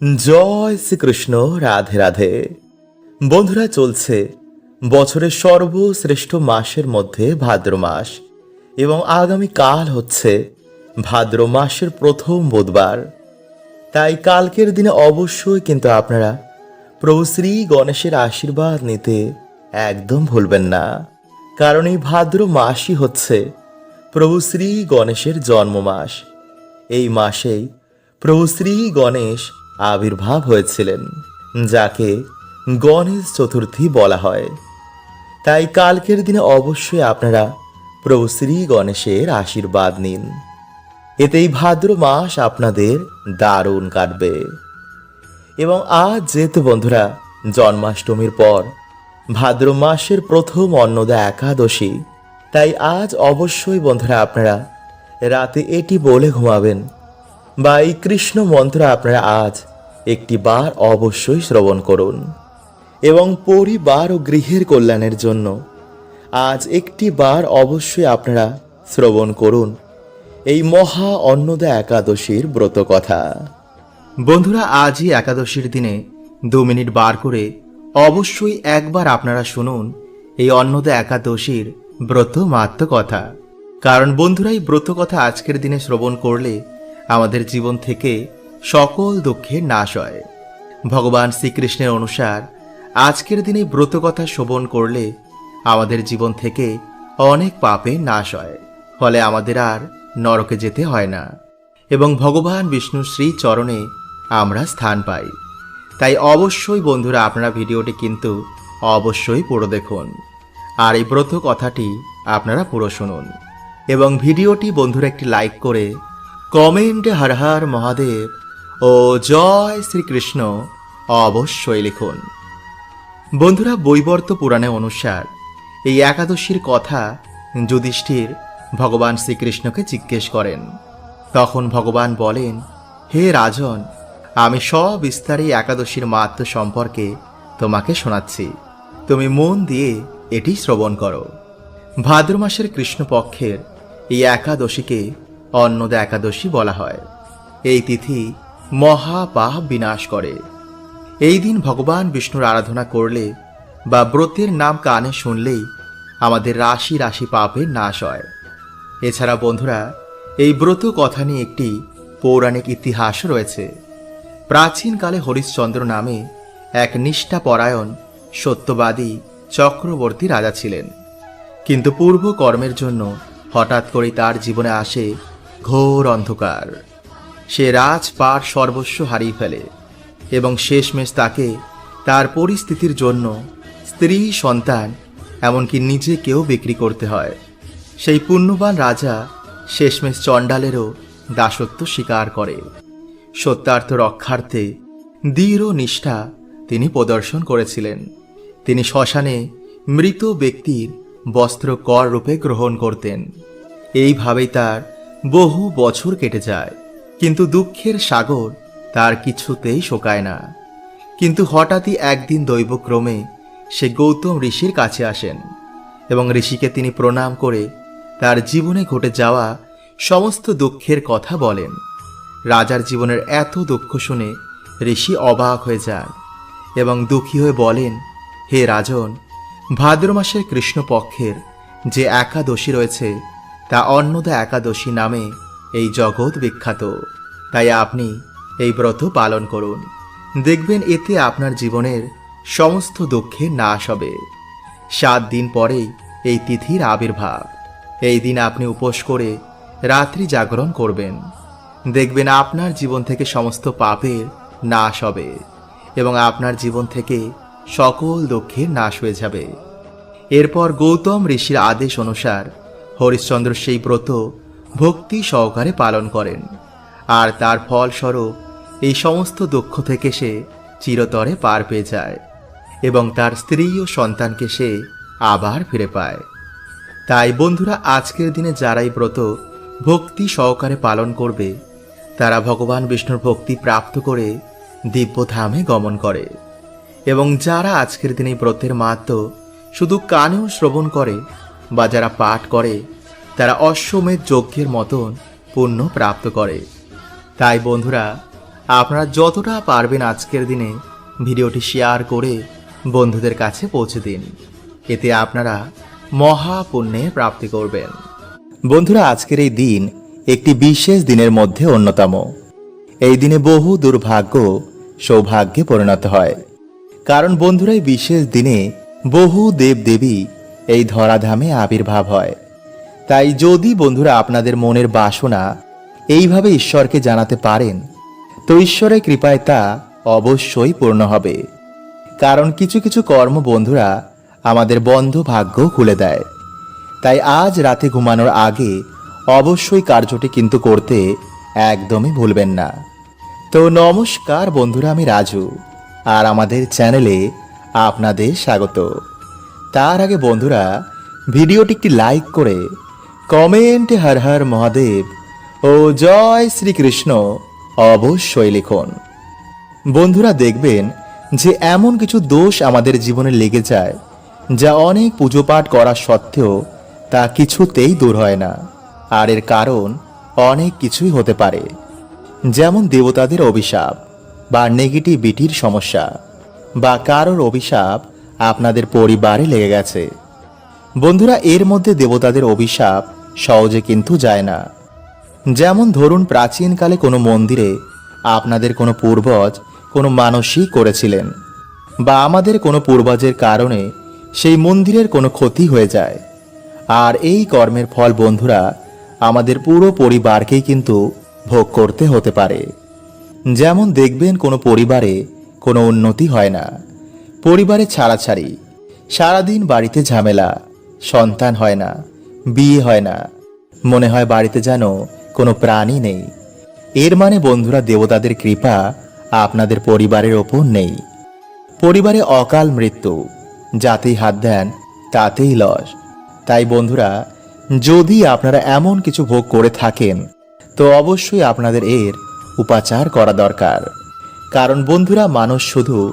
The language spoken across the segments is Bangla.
জয় শ্রীকৃষ্ণ, রাধে রাধে। বন্ধুরা, চলছে বছরের সর্বশ্রেষ্ঠ মাসের মধ্যে ভাদ্র মাস এবং আগামী কাল হচ্ছে ভাদ্র মাসের প্রথম বুধবার। তাই কালকের দিনে অবশ্যই কিন্তু আপনারা প্রভু শ্রী গণেশের আশীর্বাদ নিতে একদম ভুলবেন না। কারণ এই ভাদ্র মাসই হচ্ছে প্রভু শ্রী গণেশের জন্ম মাস এই মাসেই প্রভু শ্রী গণেশ আবির্ভাব হয়েছিলেন, যাকে গণেশ চতুর্থী বলা হয়। তাই কালকের দিনে অবশ্যই আপনারা প্রভু শ্রী গণেশের আশীর্বাদ নিন। এতেই ভাদ্র মাস আপনাদের দারুণ কাটবে। এবং আজ যেহেতু বন্ধুরা, জন্মাষ্টমীর পর ভাদ্র মাসের প্রথম অন্নদা একাদশী, তাই আজ অবশ্যই বন্ধুরা আপনারা রাতে এটি বলে ঘুমাবেন। বা এই কৃষ্ণ মন্ত্র আপনারা আজ একটি বার অবশ্যই শ্রবণ করুন এবং পরিবার ও গৃহের কল্যাণের জন্য আজ একটি বার অবশ্যই আপনারা শ্রবণ করুন এই মহা অন্নদা একাদশীর ব্রত কথা। বন্ধুরা, আজই একাদশীর দিনে দু মিনিট বার করে অবশ্যই একবার আপনারা শুনুন এই অন্নদা একাদশীর ব্রত মাত্র কথা। কারণ বন্ধুরা, এই ব্রত কথা আজকের দিনে শ্রবণ করলে আমাদের জীবন থেকে সকল দুঃখের নাশ হয়। ভগবান শ্রীকৃষ্ণের অনুসার আজকের দিনে ব্রত কথা শ্রবণ করলে আমাদের জীবন থেকে অনেক পাপের নাশ হয়, ফলে আমাদের আর নরকে যেতে হয় না। এবং ভগবান বিষ্ণু শ্রী চরণে আমরা স্থান পাই। তাই অবশ্যই বন্ধুরা, আপনারা ভিডিওটি কিন্তু অবশ্যই পুরো দেখুন। আর এই ব্রত কথাটি আপনারা পুরো শুনুন। এবং ভিডিওটি বন্ধুরা একটি লাইক করে কমেন্টে হর হর মহাদেব ও জয় শ্রীকৃষ্ণ অবশ্যই লিখুন। বন্ধুরা, বৈবর্ত পুরাণে অনুসার এই একাদশীর কথা যুধিষ্ঠির ভগবান শ্রীকৃষ্ণকে জিজ্ঞেস করেন। তখন ভগবান বলেন, হে রাজন, আমি সবিস্তারে একাদশীর মাহাত্ম সম্পর্কে তোমাকে শোনাচ্ছি। তুমি মন দিয়ে এটি শ্রবণ করো। ভাদ্র মাসের কৃষ্ণপক্ষের এই একাদশীকে অন্নদা একাদশী বলা হয়। এই তিথি মহাপাপ বিনাশ করে। এই দিন ভগবান বিষ্ণুর আরাধনা করলে বা ব্রতের নাম কানে শুনলেই আমাদের রাশি রাশি পাপের নাশ হয়। এছাড়া বন্ধুরা, এই ব্রত কথা নিয়ে একটি পৌরাণিক ইতিহাস রয়েছে। প্রাচীনকালে হরিশ্চন্দ্র নামে এক নিষ্ঠাপরায়ণ, সত্যবাদী, চক্রবর্তী রাজা ছিলেন। কিন্তু পূর্ব কর্মের জন্য হঠাৎ করেই তার জীবনে আসে ঘোর অন্ধকার। সে রাজপাট সর্বস্ব হারিয়ে ফেলে এবং শেষমেশ তাকে তার পরিস্থিতির জন্য স্ত্রী, সন্তান, এমনকি নিজেকেও বিক্রি করতে হয়। সেই পুণ্যবান রাজা শেষমেশ চণ্ডালেরও দাসত্ব স্বীকার করে। সত্যার্থ রক্ষার্থে দৃঢ় নিষ্ঠা তিনি প্রদর্শন করেছিলেন। তিনি শ্মশানে মৃত ব্যক্তির বস্ত্র কর রূপে গ্রহণ করতেন। এইভাবেই তার বহু বছর কেটে যায়, কিন্তু দুঃখের সাগর তার কিছুতেই শোকায় না। কিন্তু হঠাৎই একদিন দৈবক্রমে সে গৌতম ঋষির কাছে আসেন এবং ঋষিকে তিনি প্রণাম করে তার জীবনে ঘটে যাওয়া সমস্ত দুঃখের কথা বলেন। রাজার জীবনের এত দুঃখ শুনে ঋষি অবাক হয়ে যায় এবং দুঃখী হয়ে বলেন, হে রাজন ভাদ্র মাসের কৃষ্ণপক্ষের যে একাদশী রয়েছে তা অন্নদা একাদশী নামে এই জগৎ বিখ্যাত। তাই আপনি এই ব্রত পালন করুন। দেখবেন এতে আপনার জীবনের সমস্ত দুঃখের নাশ হবে। সাত দিন পরেই এই তিথির আবির্ভাব। এই দিন আপনি উপোস করে রাত্রি জাগরণ করবেন। দেখবেন আপনার জীবন থেকে সমস্ত পাপের নাশ হবে এবং আপনার জীবন থেকে সকল দুঃখের নাশ হয়ে যাবে। এরপর গৌতম ঋষির আদেশ অনুসার হরিশ্চন্দ্র সেই ব্রত ভক্তি সহকারে পালন করেন। আর তার ফলস্বরূপ এই সমস্ত দুঃখ থেকে সে চিরতরে পার পেয়ে যায় এবং তার স্ত্রী ও সন্তানকে সে আবার ফিরে পায়। তাই বন্ধুরা, আজকের দিনে যারাই ব্রত ভক্তি সহকারে পালন করবে, তারা ভগবান বিষ্ণুর ভক্তি প্রাপ্ত করে দিব্যধামে গমন করে। এবং যারা আজকের দিনে ব্রতের মাত্র শুধু কানেও শ্রবণ করে বা যারা পাঠ করে, তারা অশ্বমেধ যজ্ঞের মতন পুণ্য প্রাপ্ত করে। তাই বন্ধুরা, আপনারা যতটা পারবেন আজকের দিনে ভিডিওটি শেয়ার করে বন্ধুদের কাছে পৌঁছে দিন। এতে আপনারা মহাপুণ্যের প্রাপ্তি করবেন। বন্ধুরা, আজকের এই দিন একটি বিশেষ দিনের মধ্যে অন্যতম। এই দিনে বহু দুর্ভাগ্য সৌভাগ্যে পরিণত হয়। কারণ বন্ধুরা, এই বিশেষ দিনে বহু দেবদেবী এই ধরাধামে আবির্ভাব হয়। তাই যদি বন্ধুরা আপনাদের মনের বাসনা এইভাবে ঈশ্বরকে জানাতে পারেন, তো ঈশ্বরের কৃপায় তা অবশ্যই পূর্ণ হবে। কারণ কিছু কিছু কর্ম বন্ধুরা আমাদের বন্ধ ভাগ্য খুলে দেয়। তাই আজ রাতে ঘুমানোর আগে অবশ্যই কার্যটি কিন্তু করতে একদমই ভুলবেন না। তো নমস্কার বন্ধুরা, আমি রাজু, আর আমাদের চ্যানেলে আপনাদের স্বাগত। তার আগে বন্ধুরা, ভিডিওটি একটি লাইক করে কমেন্ট হর হর মহাদেব ও জয় শ্রীকৃষ্ণ অবশ্যই লিখুন। বন্ধুরা দেখবেন যে এমন কিছু দোষ আমাদের জীবনে লেগে যায় যা অনেক পুজো পাঠ করা সত্ত্বেও তা কিছুতেই দূর হয় না। আর এর কারণ অনেক কিছুই হতে পারে, যেমন দেবতাদের অভিশাপ বা নেগেটিভিটির সমস্যা বা কারোর অভিশাপ আপনাদের পরিবারে লেগে গেছে। বন্ধুরা, এর মধ্যে দেবতাদের অভিশাপ সহজে কিন্তু যায় না। যেমন ধরুন, প্রাচীনকালে কোনো মন্দিরে আপনাদের কোনো পূর্বজ কোনো মানসিক করেছিলেন বা আমাদের কোনো পূর্বজের কারণে সেই মন্দিরের কোনো ক্ষতি হয়ে যায়। আর এই কর্মের ফল, বন্ধুরা, আমাদের পুরো পরিবারকেই কিন্তু ভোগ করতে হতে পারে। যেমন দেখবেন, কোনো পরিবারে কোনো উন্নতি হয় না। পরিবারে ছাড়াছাড়ি। সারাদিন বাড়িতে ঝামেলা, সন্তান হয় না, বিয়ে হয় না। মনে হয় বাড়িতে যেন কোনো প্রাণী নেই। এর মানে বন্ধুরা দেবতাদের কৃপা আপনাদের পরিবারের ওপর নেই। পরিবারে অকাল মৃত্যু, যাতেই হাত দেন, তাতেই লস। তাই বন্ধুরা, যদি আপনারা এমন কিছু ভোগ করে থাকেন, তো অবশ্যই আপনাদের এর উপাচার করা দরকার। কারণ বন্ধুরা, মানুষ শুধু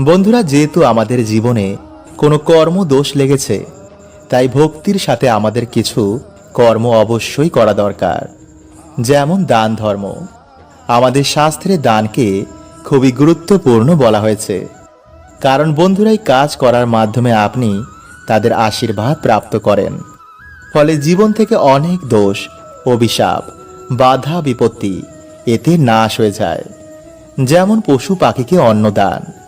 বন্ধুরা, যেহেতু আমাদের জীবনে কোনো কর্ম দোষ লেগেছে, তাই ভক্তির সাথে আমাদের কিছু কর্ম অবশ্যই করা দরকার। যেমন দান ধর্ম। আমাদের শাস্ত্রে দানকে খুবই গুরুত্বপূর্ণ বলা হয়েছে। কারণ বন্ধুরাই কাজ করার মাধ্যমে আপনি তাদের আশীর্বাদ প্রাপ্ত করেন। ফলে জীবন থেকে অনেক দোষ, অভিশাপ, বাধা, বিপত্তি এতে নাশ হয়ে যায়। যেমন পশু পাখিকে অন্নদান।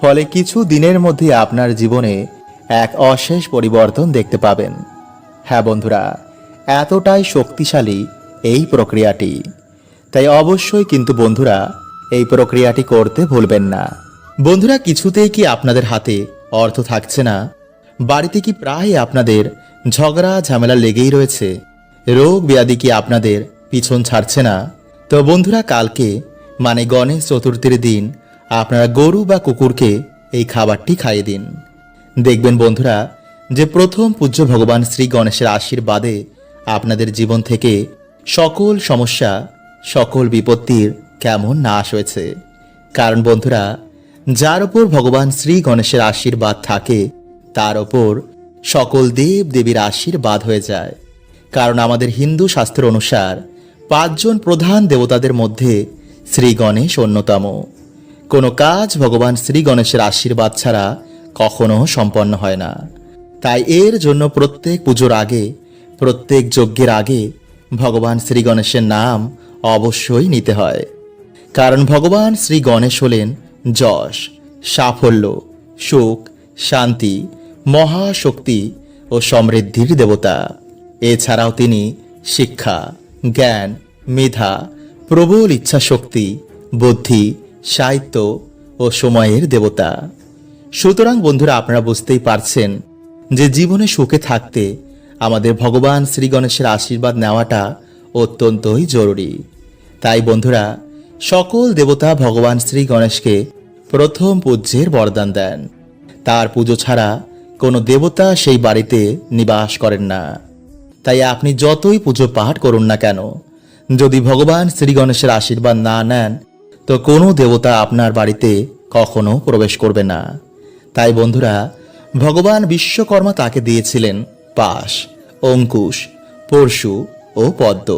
ফলে কিছু দিনের মধ্যে আপনার জীবনে এক অশেষ পরিবর্তন দেখতে পাবেন। হ্যাঁ বন্ধুরা, এতটাই শক্তিশালী এই প্রক্রিয়াটি। তাই অবশ্যই কিন্তু বন্ধুরা, এই প্রক্রিয়াটি করতে ভুলবেন না। বন্ধুরা, কিছুতেই কি আপনাদের হাতে অর্থ থাকছে না? বাড়িতে কি প্রায় আপনাদের ঝগড়া, ঝামেলা লেগেই রয়েছে? রোগ, ব্যাধি কি আপনাদের পিছন ছাড়ছে না? তো বন্ধুরা, কালকে মানে গণেশ চতুর্থীর দিন আপনারা গরু বা কুকুরকে এই খাবারটি খাইয়ে দিন। দেখবেন বন্ধুরা, যে প্রথম পূজ্য ভগবান শ্রী গণেশের আশীর্বাদে আপনাদের জীবন থেকে সকল সমস্যা, সকল বিপত্তির কেমন নাশ হয়েছে। কারণ বন্ধুরা, যার ওপর ভগবান শ্রী গণেশের আশীর্বাদ থাকে, তার ওপর সকল দেব দেবীর আশীর্বাদ হয়ে যায়। কারণ আমাদের হিন্দু শাস্ত্র অনুসার পাঁচজন প্রধান দেবতাদের মধ্যে শ্রী গণেশ অন্যতম। কোনো কাজ ভগবান শ্রী গণেশের আশীর্বাদ ছাড়া কখনো সম্পন্ন হয় না। তাই এর জন্য প্রত্যেক পুজোর আগে, প্রত্যেক যজ্ঞের আগে ভগবান শ্রী গণেশের নাম অবশ্যই নিতে হয়। কারণ ভগবান শ্রী গণেশ হলেন যশ, সাফল্য সুখ শান্তি, মহাশক্তি ও সমৃদ্ধির দেবতা। এছাড়াও তিনি শিক্ষা, জ্ঞান, মেধা, প্রবল ইচ্ছাশক্তি, বুদ্ধি সাহিত্য ও সময়ের দেবতা। সুতরাং বন্ধুরা, আপনারা বুঝতেই পারছেন যে জীবনে সুখে থাকতে আমাদের ভগবান শ্রী গণেশের আশীর্বাদ নেওয়াটা অত্যন্তই জরুরি। তাই বন্ধুরা, সকল দেবতা ভগবান শ্রী গণেশকে প্রথম পূজ্যের বরদান দেন। তার পুজো ছাড়া কোনো দেবতা সেই বাড়িতে নিবাস করেন না। তাই আপনি যতই পুজো পাঠ করুন না কেন, যদি ভগবান শ্রী গণেশের আশীর্বাদ না নেন তো কোনো দেবতা আপনার বাড়িতে কখনো প্রবেশ করবে না। তাই বন্ধুরা, ভগবান বিশ্বকর্মা তাকে দিয়েছিলেন পাশ, অঙ্কুশ, পরশু ও পদ্ম।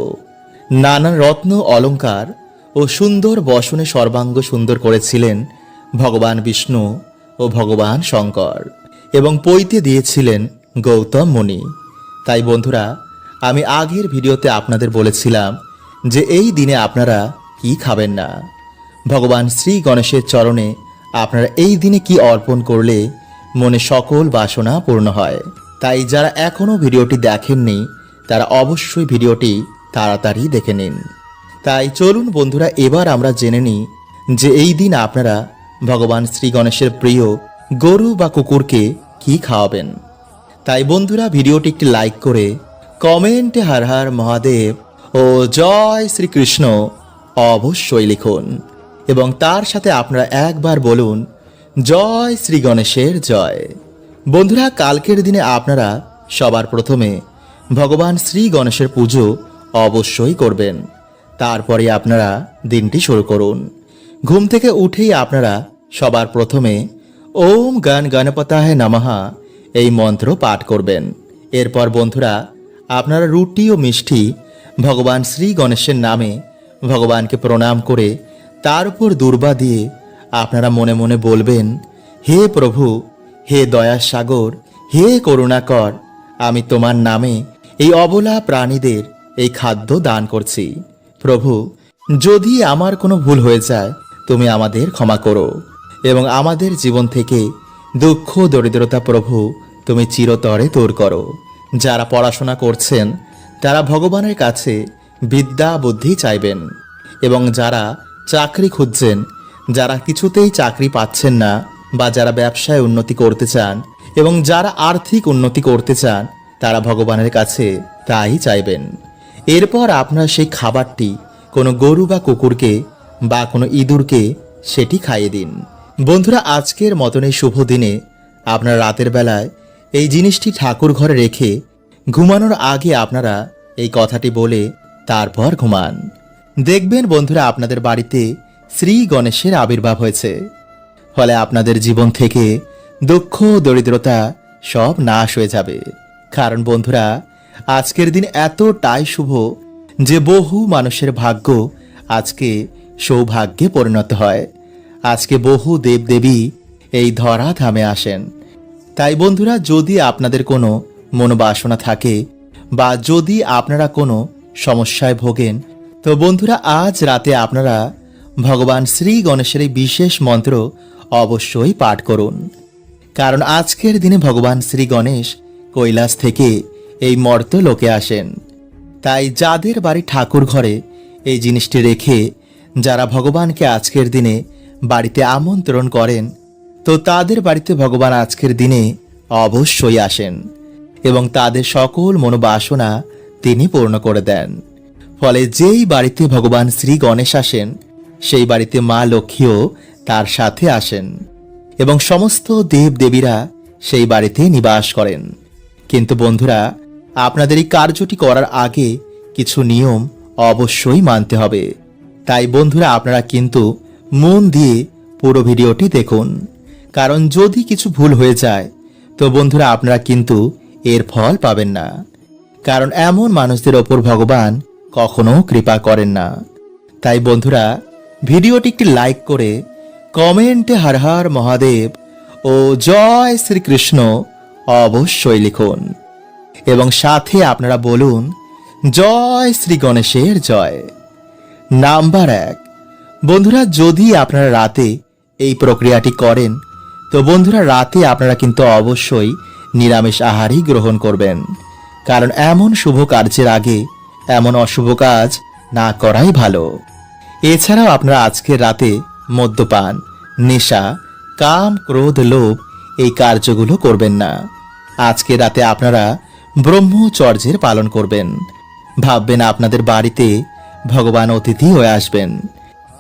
নানান রত্ন অলংকার ও সুন্দর বসনে সর্বাঙ্গ সুন্দর করেছিলেন ভগবান বিষ্ণু ও ভগবান শঙ্কর এবং পৈতে দিয়েছিলেন গৌতম মুনি। তাই বন্ধুরা, আমি আগের ভিডিওতে আপনাদের বলেছিলাম যে এই দিনে আপনারা কি খাবেন না। ভগবান শ্রী গণেশের চরণে আপনারা এই দিনে কি অর্পণ করলে মনে সকল বাসনা পূর্ণ হয়? তাই যারা এখনও ভিডিওটি দেখেননি, তারা অবশ্যই ভিডিওটি তাড়াতাড়ি দেখে নিন। তাই চলুন বন্ধুরা, এবার আমরা জেনে নিই যে এই দিন আপনারা ভগবান শ্রী গণেশের প্রিয় গরু বা কুকুরকে কি খাওয়াবেন। তাই বন্ধুরা, ভিডিওটি একটি লাইক করে কমেন্টে হার হার মহাদেব ও জয় শ্রীকৃষ্ণ অবশ্যই লিখুন। এবং তার সাথে আপনারা একবার বলুন, জয় শ্রী গণেশের জয়। বন্ধুরা, কালকের দিনে আপনারা সবার প্রথমে ভগবান শ্রী গণেশের পুজো অবশ্যই করবেন। তারপরে আপনারা দিনটি শুরু করুন। ঘুম থেকে উঠেই আপনারা সবার প্রথমে ওম গান গণপতায় নামাহা এই মন্ত্র পাঠ করবেন। এরপর বন্ধুরা, আপনারা রুটি ও মিষ্টি ভগবান শ্রী গণেশের নামে ভগবানকে প্রণাম করে তার উপর দুর্বা দিয়ে আপনারা মনে মনে বলবেন, হে প্রভু, হে দয়া সাগর, হে করুণাকর, আমি তোমার নামে এই অবলা প্রাণীদের এই খাদ্য দান করছি। প্রভু, যদি আমার কোনো ভুল হয়ে যায়, তুমি আমাদের ক্ষমা করো এবং আমাদের জীবন থেকে দুঃখ, দরিদ্রতা প্রভু, তুমি চিরতরে দূর করো। যারা পড়াশোনা করছেন, তারা ভগবানের কাছে বিদ্যা, বুদ্ধি চাইবেন এবং যারা চাকরি খুঁজছেন, যারা কিছুতেই চাকরি পাচ্ছেন না বা যারা ব্যবসায় উন্নতি করতে চান এবং যারা আর্থিক উন্নতি করতে চান, তারা ভগবানের কাছে তাই চাইবেন। এরপর আপনার সেই খাবারটি কোনো গরু বা কুকুরকে বা কোনো ইঁদুরকে সেটি খাইয়ে দিন। বন্ধুরা, আজকের মতন এই শুভ দিনে আপনার রাতের বেলায় এই জিনিসটি ঠাকুর ঘরে রেখে ঘুমানোর আগে আপনারা এই কথাটি বলে তারপর ঘুমান। দেখবেন বন্ধুরা, আপনাদের বাড়িতে শ্রী গণেশের আবির্ভাব হয়েছে। ফলে আপনাদের জীবন থেকে দুঃখ, দরিদ্রতা সব নাশ হয়ে যাবে। কারণ বন্ধুরা, আজকের দিন এতটাই শুভ যে বহু মানুষের ভাগ্য আজকে সৌভাগ্যে পরিণত হয়। আজকে বহু দেবদেবী এই ধরা ধামে আসেন। তাই বন্ধুরা, যদি আপনাদের কোনো মনোবাসনা থাকে বা যদি আপনারা কোনো সমস্যায় ভোগেন তো বন্ধুরা, আজ রাতে আপনারা ভগবান শ্রী গণেশের এই বিশেষ মন্ত্র অবশ্যই পাঠ করুন। কারণ আজকের দিনে ভগবান শ্রী গণেশ কৈলাস থেকে এই মর্ত লোকে আসেন। তাই যাদের বাড়ি ঠাকুর ঘরে এই জিনিসটি রেখে যারা ভগবানকে আজকের দিনে বাড়িতে আমন্ত্রণ করেন, তো তাদের বাড়িতে ভগবান আজকের দিনে অবশ্যই আসেন এবং তাদের সকল মনোবাসনা তিনি পূর্ণ করে দেন। ফলে যেই বাড়িতে ভগবান শ্রী গণেশ আসেন, সেই বাড়িতে মা লক্ষ্মীও তার সাথে আসেন এবং সমস্ত দেব দেবীরা সেই বাড়িতে নিবাস করেন। কিন্তু বন্ধুরা, আপনাদের এই কার্যটি করার আগে কিছু নিয়ম অবশ্যই মানতে হবে। তাই বন্ধুরা, আপনারা কিন্তু মন দিয়ে পুরো ভিডিওটি দেখুন। কারণ যদি কিছু ভুল হয়ে যায়, তো বন্ধুরা, আপনারা কিন্তু এর ফল পাবেন না। কারণ এমন মানুষদের ওপর ভগবান কখনো কৃপা করেন না। তাই বন্ধুরা, ভিডিওটি একটি লাইক করে কমেন্টে হর হর মহাদেব ও জয় শ্রীকৃষ্ণ অবশ্যই লিখুন। এবং সাথে আপনারা বলুন, জয় শ্রী গণেশের জয়। নাম্বার এক, বন্ধুরা, যদি আপনারা রাতে এই প্রক্রিয়াটি করেন, তো বন্ধুরা, রাতে আপনারা কিন্তু অবশ্যই নিরামিষ আহারই গ্রহণ করবেন। কারণ এমন শুভ কার্যের আগে এমন অশুভ কাজ না করাই ভালো। এছাড়াও আপনারা আজকের রাতে মদ্যপান, নেশা, কাম, ক্রোধ, লোভ এই কার্যগুলো করবেন না। আজকে রাতে আপনারা ব্রহ্মচর্যের পালন করবেন। ভাববেন আপনাদের বাড়িতে ভগবান অতিথি হয়ে আসবেন।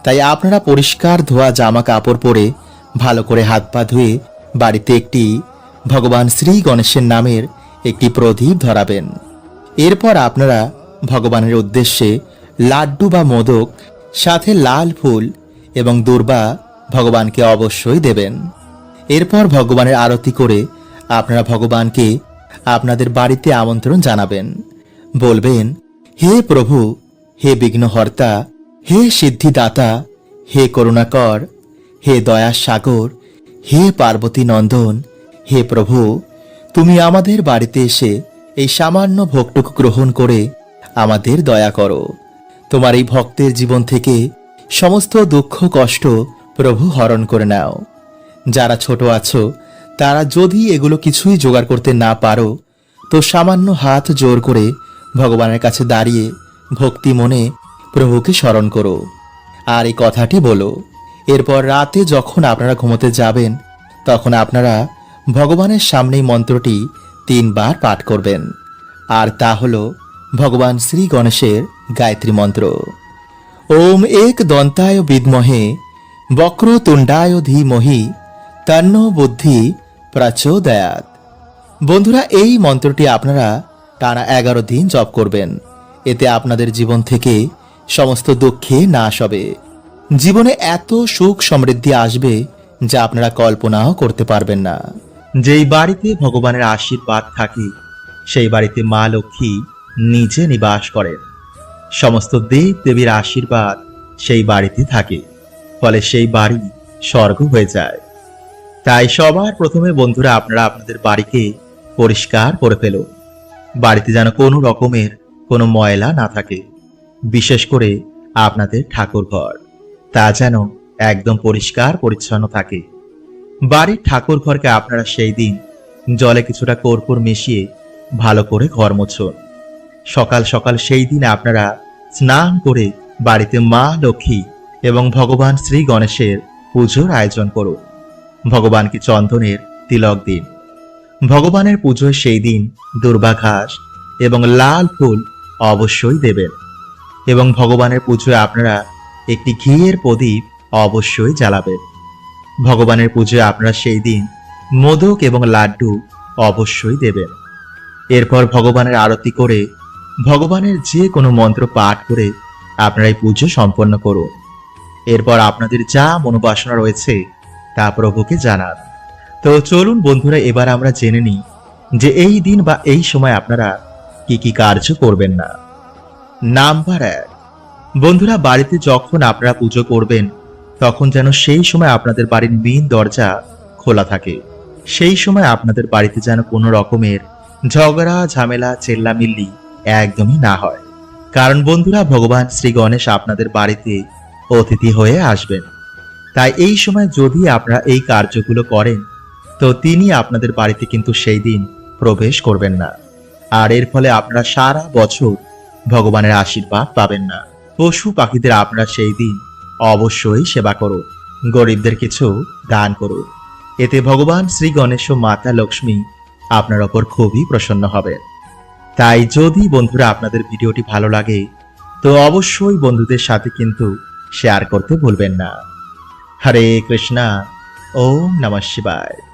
তাই আপনারা পরিষ্কার ধোয়া জামা কাপড় পরে ভালো করে হাত পা ধুয়ে বাড়িতে একটি ভগবান শ্রী গণেশের নামের একটি প্রদীপ ধরাবেন। এরপর আপনারা ভগবানের উদ্দেশ্যে লাড্ডু বা মোদক, সাথে লাল ফুল এবং দুর্বা ভগবানকে অবশ্যই দেবেন। এরপর ভগবানের আরতি করে আপনারা ভগবানকে আপনাদের বাড়িতে আমন্ত্রণ জানাবেন। বলবেন, হে প্রভু, হে বিঘ্নহর্তা, হে সিদ্ধিদাতা, হে করুণাকর, হে দয়া সাগর হে পার্বতী নন্দন হে প্রভু, তুমি আমাদের বাড়িতে এসে এই সামান্য ভোগটুকু গ্রহণ করে আমাদের দয়া করো। তোমার এই ভক্তের জীবন থেকে সমস্ত দুঃখ, কষ্ট প্রভু হরণ করে নাও। যারা ছোট আছো, তারা যদি এগুলো কিছুই জোগাড় করতে না পারো, তো সামান্য হাত জোর করে ভগবানের কাছে দাঁড়িয়ে ভক্তি মনে প্রভুকে স্মরণ করো। আর এই কথাটি বলো, এরপর রাতে যখন আপনারা ঘুমোতে যাবেন, তখন আপনারা ভগবানের সামনেই মন্ত্রটি তিনবার পাঠ করবেন। আর তা হলো ভগবান শ্রী গণেশের গায়ত্রী মন্ত্র। ওম এক দন্তায় বিদ্মহে, বক্রতুণ্ডায় ধীমহি, তন্ন বুদ্ধি প্রচোদয়াত। বন্ধুরা, এই মন্ত্রটি আপনারা টানা এগারো দিন জপ করবেন। এতে আপনাদের জীবন থেকে সমস্ত দুঃখে নাশ হবে। জীবনে এত সুখ সমৃদ্ধি আসবে যা আপনারা কল্পনাও করতে পারবেন না। যেই বাড়িতে ভগবানের আশীর্বাদ থাকে, সেই বাড়িতে মা লক্ষ্মী নিজে নিবাস করেন সমস্ত দেব দেবীর আশীর্বাদ সেই বাড়িতে থাকে, ফলে সেই বাড়ি স্বর্গ হয়ে যায়। তাই সবার প্রথমে বন্ধুরা আপনারা আপনাদের বাড়িকে পরিষ্কার করে ফেলুন। বাড়িতে যেন কোনো রকমের কোনো ময়লা না থাকে, বিশেষ করে আপনাদের ঠাকুর ঘর। তা যেন একদম পরিষ্কার পরিচ্ছন্ন থাকে। বাড়ির ঠাকুর ঘরকে আপনারা সেই দিন জলে কিছুটা কর্পূর মিশিয়ে ভালো করে ঘর মুছুন। সকাল সকাল সেই দিন আপনারা স্নান করে বাড়িতে মা, লক্ষ্মী এবং ভগবান শ্রী গণেশের পুজোর আয়োজন করুন। ভগবানকে চন্দনের তিলক দিন। ভগবানের পুজোয় সেই দিন দুর্বা ঘাস এবং লাল ফুল অবশ্যই দেবেন এবং ভগবানের পুজোয় আপনারা একটি ঘিয়ের প্রদীপ অবশ্যই জ্বালাবেন। ভগবানের পুজোয় আপনারা সেই দিন মোদক এবং লাড্ডু অবশ্যই দেবেন। এরপর ভগবানের আরতি করে ভগবানের যে কোনো মন্ত্র পাঠ করে আপনারা এই পুজো সম্পন্ন করুন। এরপর আপনাদের যা মনোবাসনা রয়েছে তা প্রভুকে জানান। তো চলুন বন্ধুরা, এবার আমরা জেনে নিই যে এই দিন বা এই সময় আপনারা কি কি কার্য করবেন না। নাম্বার এক, বন্ধুরা, বাড়িতে যখন আপনারা পুজো করবেন, তখন যেন সেই সময় আপনাদের বাড়ির মেন দরজা খোলা থাকে। সেই সময় আপনাদের বাড়িতে যেন কোনো রকমের ঝগড়া, ঝামেলা, চেল্লামিল্লি একদমই না হয়। কারণ বন্ধুরা, ভগবান শ্রী গণেশ আপনাদের বাড়িতে অতিথি হয়ে আসবেন। তাই এই সময় যদি আপনারা এই কার্যগুলো করেন, তো তিনি আপনাদের বাড়িতে কিন্তু সেই দিন প্রবেশ করবেন না। আর এর ফলে আপনারা সারা বছর ভগবানের আশীর্বাদ পাবেন না। পশু পাখিদের আপনারা সেই দিন অবশ্যই সেবা করুন। গরিবদের কিছু দান করুন। এতে ভগবান শ্রী গণেশ ও মাতা লক্ষ্মী আপনার ওপর খুবই প্রসন্ন হবেন। তাই যদি বন্ধুরা আপনাদের ভিডিওটি ভালো লাগে, তো অবশ্যই বন্ধুদের সাথে কিন্তু শেয়ার করতে ভুলবেন না। হরে কৃষ্ণা, ওম নমঃ শিবায়।